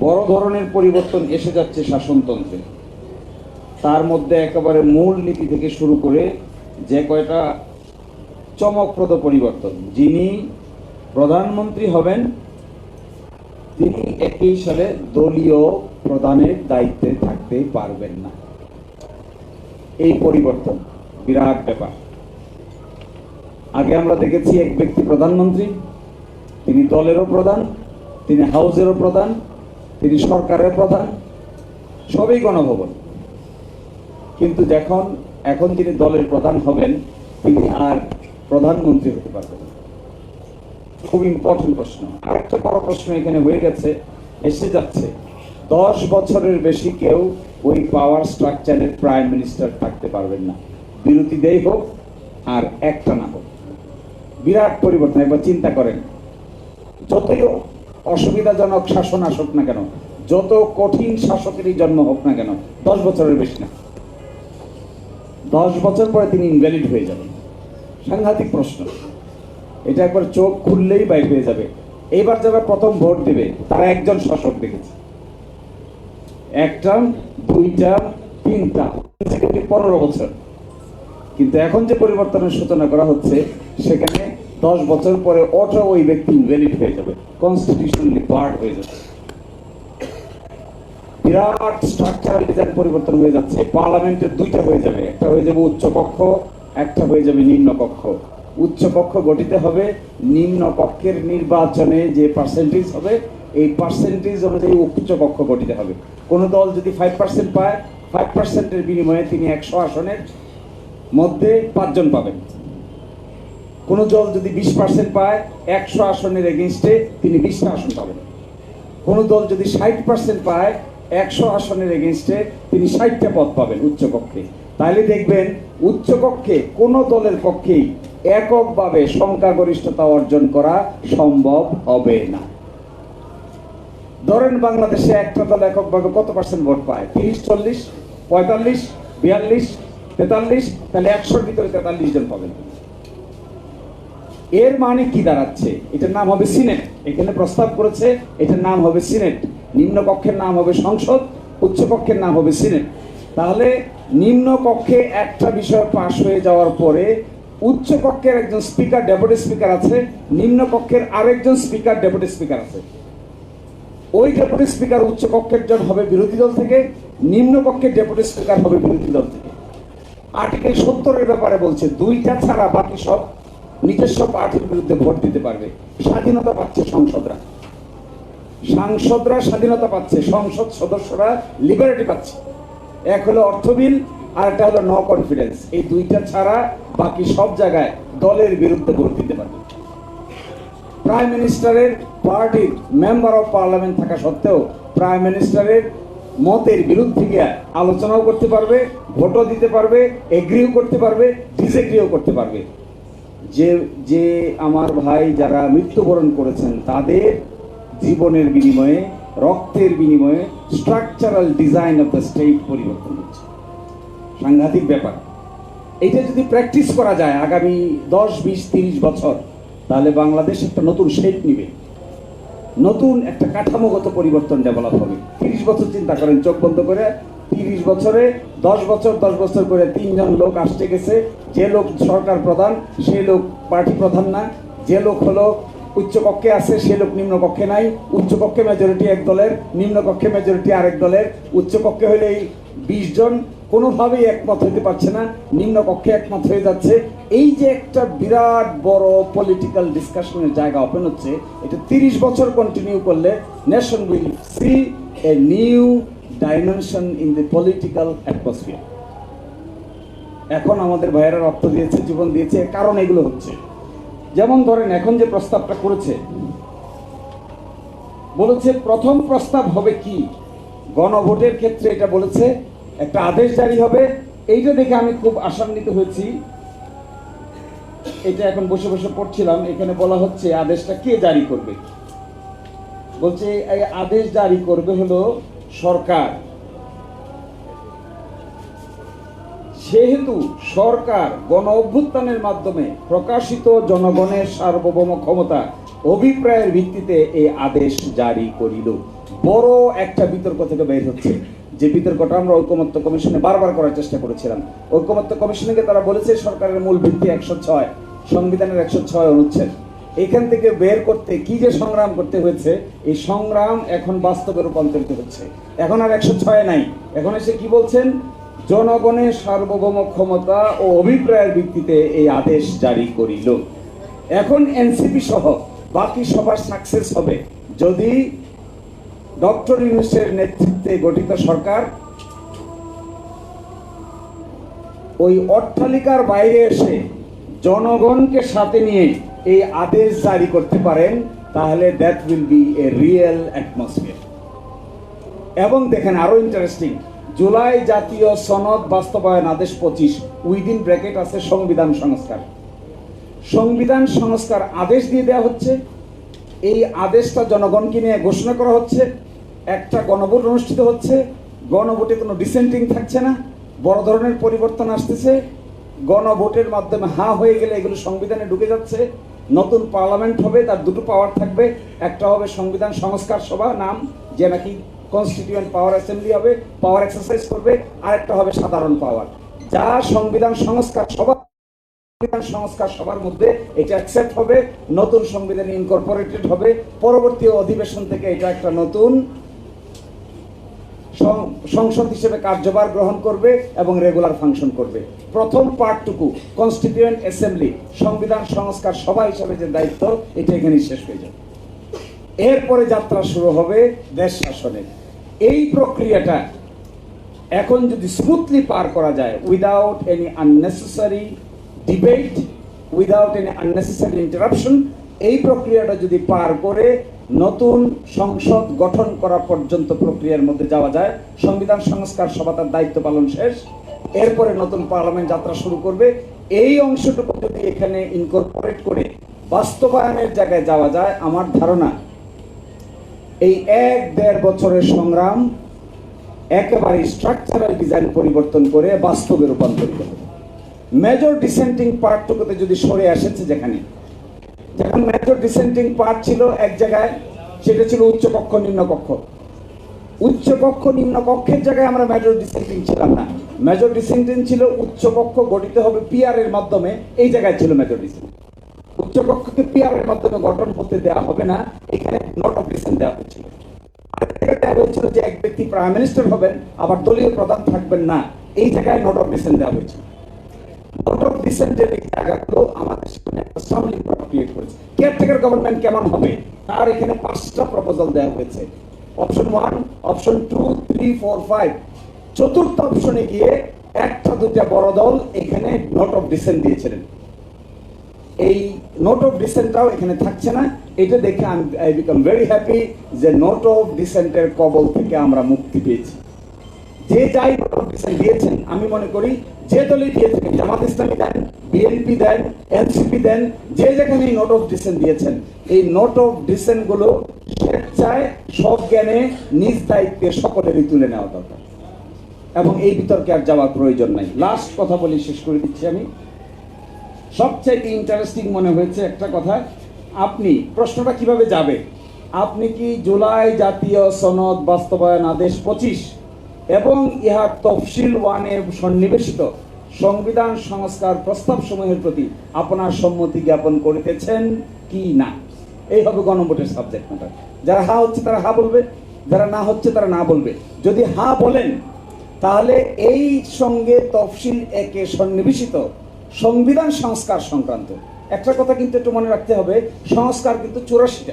বড় ধরনের পরিবর্তন এসে যাচ্ছে শাসনতন্ত্রে। তার মধ্যে একেবারে মূল নীতি থেকে শুরু করে যে কয়টা চমকপ্রদ পরিবর্তন। যিনি প্রধানমন্ত্রী হবেন, তিনি একই সালে দলীয় প্রধানের দায়িত্বে থাকতে পারবেন না। এই পরিবর্তন বিরাট ব্যাপার। আগে আমরা দেখেছি এক ব্যক্তি প্রধানমন্ত্রী, তিনি দলেরও প্রধান, তিনি হাউসেরও প্রধান তিনি সরকারের প্রধান, সবই গণভবন। কিন্তু যখন, এখন যিনি দলের প্রধান হবেন, তিনি আর প্রধানমন্ত্রী হতে পারবেন খুব ইম্পর্টেন্ট প্রশ্ন। আরেকটা বড় প্রশ্ন এখানে হয়ে গেছে, এসে যাচ্ছে। দশ বছরের বেশি কেউ ওই পাওয়ার স্ট্রাকচারের প্রাইম মিনিস্টার থাকতে পারবেন না। বিরোধীদেই হোক, আর একটা না হোক। বিরাট পরিবর্তন, একবার চিন্তা করেন। যতই অসুবিধাজনক শাসন আসুক না কেন, যত কঠিন শাসকেরই জন্ম হোক না কেন, দশ বছরের বেশি না। দশ বছর পরে তিনি ইনভ্যালিড হয়ে যাবেন। সাংঘাতিক প্রশ্ন। এটা একবার চোখ খুললেই বাইর হয়ে যাবে। এইবার যারা প্রথম ভোট দেবে, তারা একজন শাসক দেখেছে। একটা, দুইটা, তিনটা, পনেরো বছর। কিন্তু এখন যে পরিবর্তনের সূচনা করা হচ্ছে, সেখানে দশ বছর পরে অটো ওই ব্যক্তি ইনভ্যালিড হয়ে যাবে কনস্টিটিউশনালি পার্ট হয়ে যাবে। বিরাট স্ট্রাকচারাল ডিজাইন পরিবর্তন হয়ে যাচ্ছে। পার্লামেন্টের দুইটা হয়ে যাবে, একটা হয়ে যাবে উচ্চ কক্ষ, একটা হয়ে যাবে নিম্ন কক্ষ। উচ্চ কক্ষ গঠিত হবে নিম্ন কক্ষের নির্বাচনে যে পার্সেন্টেজ হবে, এই পার্সেন্টেজ অনুযায়ী উচ্চ কক্ষ গঠিত হবে। কোন দল যদি ফাইভ পার্সেন্ট পায় ফাইভ পার্সেন্টের বিনিময়ে তিনি একশো আসনের মধ্যে পাঁচজন পাবেন। কোন দল যদি বিশ পার্সেন্ট পায়, একশো আসনের এগেনস্টে তিনি বিশটা আসন পাবেন। কোন দল যদি ষাট পার্সেন্ট পায়, একশো আসনের এগেনস্টে তিনি ষাটটা পদ পাবেন উচ্চকক্ষে। তাহলে দেখবেন, উচ্চকক্ষে কোন দলের পক্ষেই এককভাবে সংখ্যাগরিষ্ঠতা অর্জন করা সম্ভব হবে না। ধরেন বাংলাদেশে একটা দল এককভাবে কত পার্সেন্ট ভোট পায়? তিরিশ, চল্লিশ, পঁয়তাল্লিশ, বিয়াল্লিশ, তেতাল্লিশ, তাহলে একশোর ভিতরে তেতাল্লিশ জন পাবেন। এর মানে কি দাঁড়াচ্ছে? এটার নাম হবে সিনেট। এখানে প্রস্তাব করেছে, এটার নাম হবে সিনেট। নিম্ন কক্ষের নাম হবে সংসদ, উচ্চ কক্ষের নাম হবে সিনেট। তাহলে নিম্ন কক্ষে একটা বিষয় পাশ হয়ে যাওয়ার পরে উচ্চ কক্ষের একজন স্পিকার, ডেপুটি স্পিকার আছে, নিম্ন কক্ষের আরেকজন স্পিকার, ডেপুটি স্পিকার আছে। ওই ডেপুটি স্পিকার উচ্চ কক্ষের জন হবে বিরোধী দল থেকে, নিম্ন কক্ষের ডেপুটি স্পিকার হবে বিরোধী দল থেকে। আর্টিকেল সত্তরের ব্যাপারে বলছে, দুইটা ছাড়া বাকি সব নিজস্ব পার্টির বিরুদ্ধে ভোট দিতে পারবে। স্বাধীনতা পাচ্ছে সংসদরা। সাংসদরা স্বাধীনতা পাচ্ছে, সংসদ সদস্যরা লিবারেটি পাচ্ছে। এক হলো অর্থ বিল, আর একটা হলো নো কনফিডেন্স এই দুইটা ছাড়া বাকি সব জায়গায় দলের বিরুদ্ধে ভোট দিতে পারবে। প্রাইম মিনিস্টারের পার্টির মেম্বার অফ পার্লামেন্ট থাকা সত্ত্বেও প্রাইম মিনিস্টারের মতের বিরুদ্ধে গিয়ে আলোচনাও করতে পারবে, ভোটও দিতে পারবে এগ্রিও করতে পারবে ডিসএগ্রিও করতে পারবে। যে যে আমার ভাই যারা মৃত্যুবরণ করেছেন, তাদের জীবনের বিনিময়ে, রক্তের বিনিময়ে structural design of the state পরিবর্তন হচ্ছে। সাংঘাতিক ব্যাপার। এটা যদি প্র্যাকটিস করা যায় আগামী দশ, বিশ, তিরিশ বছর, তাহলে বাংলাদেশ একটা নতুন শেপ নিবে। নতুন একটা কাঠামোগত পরিবর্তন ডেভেলপ হবে। তিরিশ বছর চিন্তা করেন, চোখ বন্ধ করে তিরিশ বছরে, দশ বছর দশ বছর করে তিনজন লোক আসতে গেছে। যে লোক সরকার প্রধান সেই লোক পার্টি প্রধান না। যে লোক হলো উচ্চ কক্ষে আছে, সে লোক নিম্ন কক্ষে নাই। উচ্চ কক্ষে মেজরিটি এক দলের নিম্ন কক্ষে মেজরিটি আরেক দলের। উচ্চ কক্ষে হলে এই বিশ জন, কোনোভাবেই একমত হতে পারছে না। নিম্ন কক্ষে একমত হয়ে যাচ্ছে। এই যে একটা বিরাট বড় পলিটিক্যাল ডিসকাশনের জায়গা ওপেন হচ্ছে, এটা তিরিশ বছর কন্টিনিউ করলে nation will see a new dimension in the political atmosphere এখন আমাদের ভাইয়েরা রক্ত দিয়েছে, জীবন দিয়েছে কারণ এগুলো হচ্ছে। যেমন ধরেন, এখন যে প্রস্তাবটা করেছে, বলেছে প্রথম প্রস্তাব হবে কি? গণভোটের ক্ষেত্রে এটা বলেছে, একটা আদেশ জারি হবে। এইটা দেখে আমি খুব আশান্বিত হয়েছি। এটা এখন বসে বসে পড়ছিলাম, এখানে বলা হচ্ছে আদেশটা কে জারি করবে? বলছে, এই আদেশ জারি করবে হলো সরকার। সেহেতু সরকার গণ অভ্যুত্থানের মাধ্যমে প্রকাশিত জনগণের সার্বভৌম ক্ষমতা অভিপ্রায়ের ভিত্তিতে এই আদেশ জারি করিল। বড় একটা বিতর্ক থেকে বের হচ্ছে। যে বিতর্কটা আমরা ঐকমত্য কমিশনে বারবার করার চেষ্টা করেছিলাম। ঐকমত্য কমিশনকে তারা বলেছে সরকারের মূল ভিত্তি একশো ছয়, সংবিধানের একশো ছয় অনুচ্ছেদ। এখান থেকে বের করতে কি যে সংগ্রাম করতে হয়েছে, এই সংগ্রাম এখন বাস্তবে রূপান্তরিত হচ্ছে। এখন আর একশো ছয় নাই। এখন এসে কি বলছেন? জনগণের সার্বভৌম ক্ষমতা ও অভিপ্রায়ের ভিত্তিতে এই আদেশ জারি করিল। এখন এনসিপি সহ বাকি সবার সাকসেস হবে। যদি ডক্টর ইউনুসের নেতৃত্বে গঠিত সরকার ওই অট্টালিকার বাইরে এসে জনগণকে সাথে নিয়ে এই আদেশ জারি করতে পারেন, তাহলে that will be a real atmosphere এবং দেখেন আরও ইন্টারেস্টিং জুলাই জাতীয় সনদ বাস্তবায়ন আদেশ পঁচিশ উইদিন ব্র্যাকেট আছে সংবিধান সংস্কার। সংবিধান সংস্কার আদেশ দিয়ে দেওয়া হচ্ছে, এই আদেশটা জনগণকে নিয়ে ঘোষণা করা হচ্ছে, একটা গণভোট অনুষ্ঠিত হচ্ছে, গণভোটে কোনো ডিসেন্টিং থাকছে না, বড় ধরনের পরিবর্তন আসতেছে, গণভোটের মাধ্যমে হা হয়ে গেলে এগুলো সংবিধানে ঢুকে যাচ্ছে নতুন পার্লামেন্ট হবে, তার দুটো পাওয়ার থাকবে। একটা হবে সংবিধান সংস্কার সভা, নাম যে নাকি কনস্টিটিউয়েন্ট পাওয়ার অ্যাসেম্বলি হবে পাওয়ার এক্সারসাইজ করবে আর একটা হবে সাধারণ পাওয়ার যা সংবিধান সংস্কার সভা, সংবিধান সংস্কার সবার মধ্যে এটা অ্যাকসেপ্ট হবে, নতুন সংবিধান ইনকর্পোরেটেড হবে, পরবর্তী অধিবেশন থেকে এটা একটা নতুন সংসদ হিসেবে কার্যভার গ্রহণ করবে এবং রেগুলার ফাংশন করবে। প্রথম পার্টটুকু কনস্টিটিউয়েন্ট অ্যাসেম্বলি সংবিধান সংস্কার সভা হিসেবে যে দায়িত্ব, এটা এখানেই শেষ হয়ে যাবে। এরপরে যাত্রা শুরু হবে দেশ শাসনের এই প্রক্রিয়াটা এখন যদি স্মুথলি পার করা যায় without any unnecessary debate without any unnecessary interruption এই প্রক্রিয়াটা যদি পার করে নতুন সংসদ গঠন করা পর্যন্ত প্রক্রিয়ার মধ্যে যাওয়া যায়। সংবিধান সংস্কার সভা তার দায়িত্ব পালন শেষ। এরপরে নতুন পার্লামেন্ট যাত্রা শুরু করবে। এই অংশটুকু যদি এখানে ইনকর্পোরেট করে বাস্তবায়নের জায়গায় যাওয়া যায়, আমার ধারণা এই এক দেড় বছরের সংগ্রাম একেবারে স্ট্রাকচারাল ডিজাইন পরিবর্তন করে বাস্তবে রূপান্তরিত মেজর ডিসেন্টিং পার্টটুকুতে যদি সরে এসেছে যেখানে যেখানে মেজর ডিসেন্টিং পার্ট ছিল এক জায়গায়, সেটা ছিল উচ্চকক্ষ নিম্নকক্ষ উচ্চকক্ষ নিম্নকক্ষের জায়গায় আমরা মেজর ডিসেন্টিং ছিলাম না। মেজর ডিসেন্টিং ছিল উচ্চকক্ষ গঠিত হবে পিআর এর মাধ্যমে, এই জায়গায় ছিল মেজর ডিসেন্টিং উচ্চকক্ষকে পিআর এর মাধ্যমে গঠন করতে দেওয়া হবে না, এখানে নোট অফ ডিসেন্ট দেওয়া হয়েছিল দেওয়া হয়েছিল যে এক ব্যক্তি প্রাইম মিনিস্টার হবেন, আবার দলীয় প্রধান থাকবেন না, এই জায়গায় নোট অফ ডিসেন্ট দেওয়া হয়েছিল। নোট অফ জায়গাগুলো আমাদের সামনে একটা সামলিং ক্রিয়েট করেছে। কেয়ারটেকার গভর্নমেন্ট কেমন হবে? তার এখানে পাঁচটা প্রপোজাল দেওয়া হয়েছে। Option one option two three four five চতুর্থ অপশনে গিয়ে একটা, দুটা বড় দল এখানে নোট অফ ডিসেন্ট দিয়েছিলেন। এই নোট অফ ডিসেন্টটাও এখানে থাকছে না। এটা দেখে আই বিকাম ভেরি হ্যাপি যে নোট অফ ডিসেন্টের কবল থেকে আমরা মুক্তি পেয়েছি। যে যাই নোট দিয়েছেন, আমি মনে করি যে দলই দিয়ে থাকেন জামাত ইসলামী দেন, বিএনপি দেন, এনসিপি দেন, যে যেখানে নোট অফ ডিসেন্ট দিয়েছেন, এই নোট অফ ডিসেন্টগুলো স্বেচ্ছায় সব জ্ঞানে নিজ দায়িত্বে সকলেরই তুলে নেওয়া দরকার। এবং এই বিতর্কে আর যাওয়ার প্রয়োজন নাই। লাস্ট কথা বলি, শেষ করে দিচ্ছি আমি। সবচাইতে ইন্টারেস্টিং মনে হয়েছে একটা কথা। আপনি, প্রশ্নটা কীভাবে যাবে? আপনি কি জুলাই জাতীয় সনদ বাস্তবায়ন আদেশ পঁচিশ এবং ইহার তফসিল ওয়ানে সন্নিবেশিত। সংবিধান সংস্কার প্রস্তাব সমূহের প্রতি আপনার সম্মতি জ্ঞাপন করিতেছেন কি না? এই হবে গণভোটের সাবজেক্ট ম্যাটার যারা হা হচ্ছে তারা হা বলবে, যারা না হচ্ছে তারা না বলবে। যদি হা বলেন, তাহলে এই সঙ্গে তফসিল একে সন্নিবেশিত। সংবিধান সংস্কার সংক্রান্ত। একটা কথা কিন্তু একটু মনে রাখতে হবে, সংস্কার কিন্তু চুরাশিটা।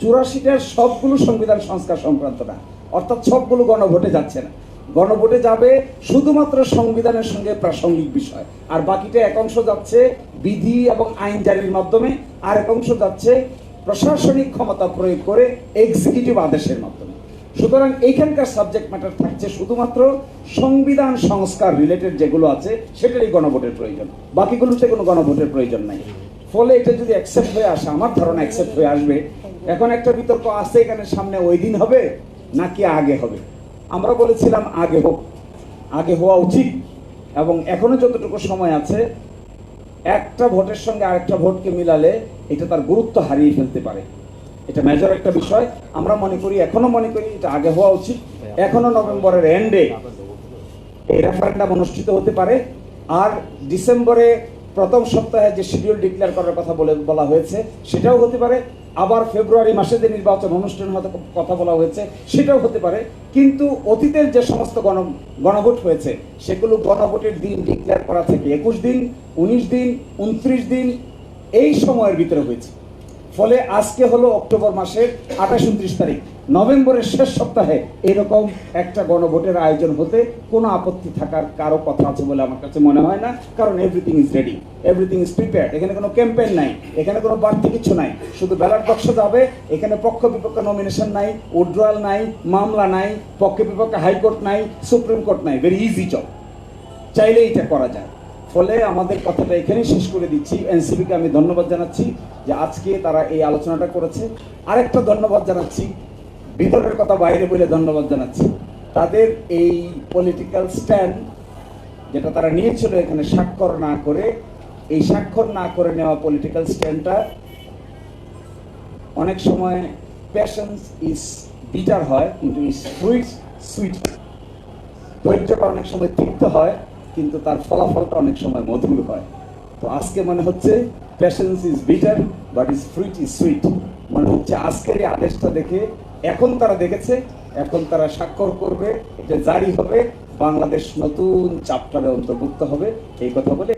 চুরাশিটার সবগুলো সংবিধান সংস্কার সংক্রান্ত না। অর্থাৎ সবগুলো গণভোটে যাচ্ছে না। গণভোটে যাবে শুধুমাত্র সংবিধানের সঙ্গে প্রাসঙ্গিক বিষয়। আর বাকিটা এক অংশ যাচ্ছে বিধি এবং আইন জারির মাধ্যমে, আর এক অংশ যাচ্ছে প্রশাসনিক ক্ষমতা প্রয়োগ করে এক্সিকিউটিভ আদেশের মাধ্যমে। সুতরাং এইখানকার সাবজেক্ট ম্যাটার থাকছে শুধুমাত্র সংবিধান সংস্কার রিলেটেড যেগুলো আছে, সেটারই গণভোটের প্রয়োজন। বাকিগুলোতে কোনো গণভোটের প্রয়োজন নাই। ফলে এটা যদি অ্যাকসেপ্ট হয়ে আসে, আমার ধারণা অ্যাকসেপ্ট হয়ে আসবে। এখন একটা বিতর্ক আছে এখানে সামনে ওই দিন হবে? নাকি আগে হবে? আমরা বলেছিলাম আগে হোক। আগে হওয়া উচিত। এবং এখনও যতটুকু সময় আছে, একটা ভোটের সঙ্গে আরেকটা ভোটকে মিলালে এটা তার গুরুত্ব হারিয়ে ফেলতে পারে। এটা মেজর একটা বিষয়। আমরা মনে করি, এখনও মনে করি এটা আগে হওয়া উচিত। এখনও নভেম্বরের এন্ডে এই রেফারেন্ডাম অনুষ্ঠিত হতে পারে। আর ডিসেম্বরে প্রথম সপ্তাহে যে শিডিউল ডিক্লেয়ার করার কথা বলে বলা হয়েছে, সেটাও হতে পারে। আবার ফেব্রুয়ারি মাসে যে নির্বাচন অনুষ্ঠান হতে কথা বলা হয়েছে, সেটাও হতে পারে। কিন্তু অতীতের যে সমস্ত গণ, গণভোট হয়েছে, সেগুলো গণভোটের দিন ডিক্লেয়ার করা থেকে একুশ দিন, উনিশ দিন, উনত্রিশ দিন এই সময়ের ভিতরে হয়েছে। ফলে আজকে হলো অক্টোবর মাসের আঠাশ, উনত্রিশ তারিখ। নভেম্বরের শেষ সপ্তাহে এরকম একটা গণভোটের আয়োজন হতে কোনো আপত্তি থাকার কারও কথা আছে বলে আমার কাছে মনে হয় না, কারণ everything is ready everything is prepared এখানে কোনো ক্যাম্পেইন নাই, এখানে কোনো বাড়তি কিছু নাই, শুধু ব্যালট বক্স যাবে, এখানে পক্ষ বিপক্ষ নমিনেশন নাই উড্রয়াল নাই, মামলা নাই, পক্ষ বিপক্ষে হাইকোর্ট নাই, সুপ্রিম কোর্ট নাই ভেরি ইজি জব চাইলে এটা করা যায়। ফলে আমাদের কথাটা এখানেই শেষ করে দিচ্ছি। এনসিপিকে আমি ধন্যবাদ জানাচ্ছি যে আজকে তারা এই আলোচনাটা করেছে। আরেকটা ধন্যবাদ জানাচ্ছি ভিতরের কথা বাইরে বলে ধন্যবাদ জানাচ্ছি। তাদের এই পলিটিক্যাল স্ট্যান্ড যেটা তারা নিয়েছিল এখানে স্বাক্ষর না করে, এই স্বাক্ষর না করে নেওয়া পলিটিক্যাল স্ট্যান্ডটা অনেক সময় প্যাশন্স ইজ বিটার হয়, কিন্তু ফ্রুইট সুইট ধৈর্যটা অনেক সময় তিক্ত হয়, কিন্তু তার ফলাফলটা অনেক সময় মধুর হয়। তো আজকে মনে হচ্ছে patience is bitter but is fruit is sweet মনে হচ্ছে আজকের এই আদেশটা দেখে এখন তারা দেখেছে, এখন তারা স্বাক্ষর করবে এটা জারি হবে, বাংলাদেশ নতুন চাপটারে অন্তর্ভুক্ত হবে। এই কথা বলে